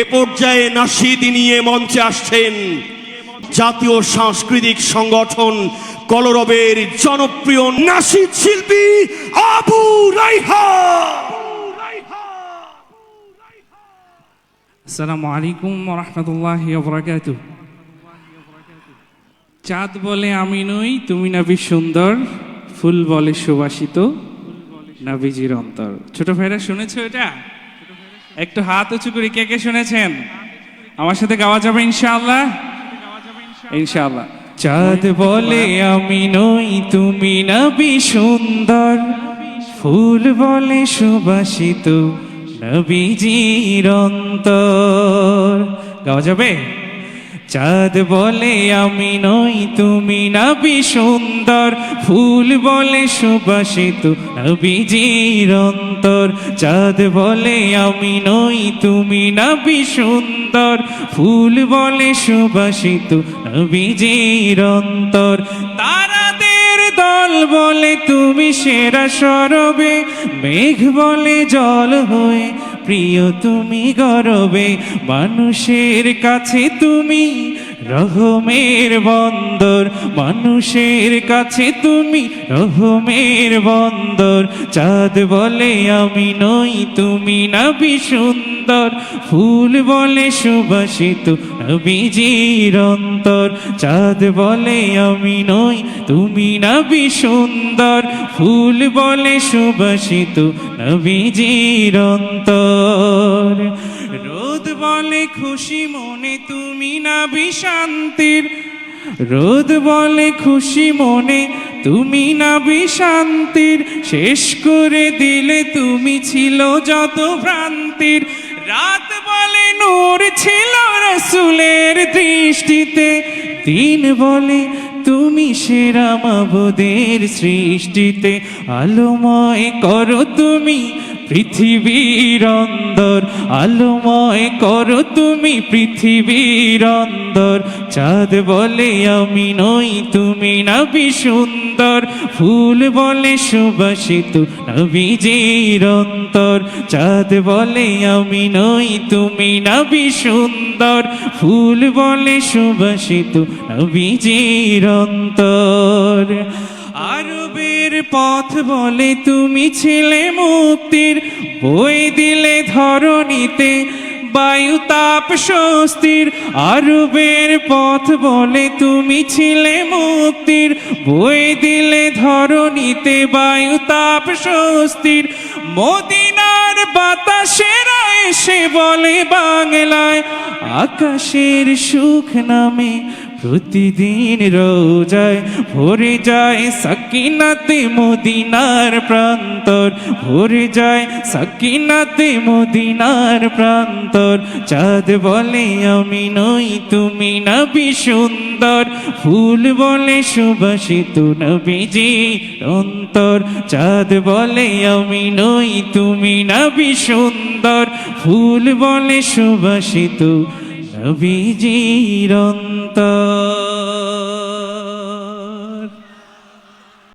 এ পর্যায়ে নাসিদ নিয়ে মঞ্চে আসছেন। জাতীয় সাংস্কৃতিক সংগঠন কলরবের জনপ্রিয় নাসিদ শিল্পী আবু রাইহা। আসসালামু আলাইকুম রহমতুল্লাহ বরাকাত চাঁদ বলে আমি নই, তুমি নাবি সুন্দর, ফুল বলে সুবাসিত, নাবিজির অন্তর। ছোট ভাইরা শুনেছো এটা? একটু হাত উঁচু করে কে কে শুনেছেন? আমার সাথে গাওয়া যাবে ইনশাআল্লাহ? ইনশাআল্লাহ। চাঁদ বলে আমি নই, তুমি নবী সুন্দর। ফুল বলে সুবাসিত নবীজির অন্তর গাওয়া যাবে? চাঁদ বলে আমি নই, তুমি নাবি সুন্দর। ফুল বলে সুবাসিত নবীজির অন্তর চাঁদ বলে আমি নই, তুমি নাবি সুন্দর। ফুল বলে সুবাসিত নবীজির অন্তর তারাদের দল বলে তুমি সেরা সরবে, মেঘ বলে জল হয়ে, প্রিয় তুমি গরবে। মানুষের কাছে তুমি রহমের বন্দর, মানুষের কাছে তুমি রহমের বন্দর। চাঁদ বলে আমি নই, তুমি নাবি সুন্দর। ফুল বলে সুবাসিত নবীজির অন্তর। চাঁদ বলে আমি নই, তুমি নাবি সুন্দর। ফুল বলে সুবাসিত নবীজির অন্তর। রোদ বলে খুশি মনে তুমি নাবি শান্তির রোদ বলে খুশি মনে তুমি নাবি শান্তির শেষ করে দিলে তুমি ছিল যত ভ্রান্তির। রাত বলে নূর ছিল রসুলের দৃষ্টিতে। দিন বলে তুমি সেরা মাবুদের সৃষ্টিতে। আলোময় করো তুমি পৃথিবীর অন্দর, আলোময় করো তুমি পৃথিবীর অন্দর। চাঁদ বলে আমি নই, তুমি নাবি সুন্দর। ফুল বলে সুবাসিত নবীজির অন্তর। চাঁদ বলে আমি নই, তুমি নাবি সুন্দর। ফুল বলে সুবাসিত নবীজির অন্তর। আরবের পথ বলে তুমি ছিলে মুক্তির বই দিলে ধরণীতে বায়ু তাপ স্বস্তির। আরবের পথ বলে তুমি ছিলে মুক্তির বই দিলে ধরণীতে বায়ু তাপ স্বস্তির। মদিনার বাতাসেরা এসে বলে বাংলায়, আকাশের সুখ নামে প্রতিদিন রোজায় ভরে যায় সাকিনাতে মদিনার প্রান্তর। ভরে যায় সাকিনাতে মদিনার প্রান্তর। চাঁদ বলে, আমি নই তুমি নবী সুন্দর। ফুল বলে সুবাসিত নবীজি অন্তর। চাঁদ বলে, আমি নই তুমি নবী সুন্দর। ফুল বলে সুবাসিত নবীজির অন্তর।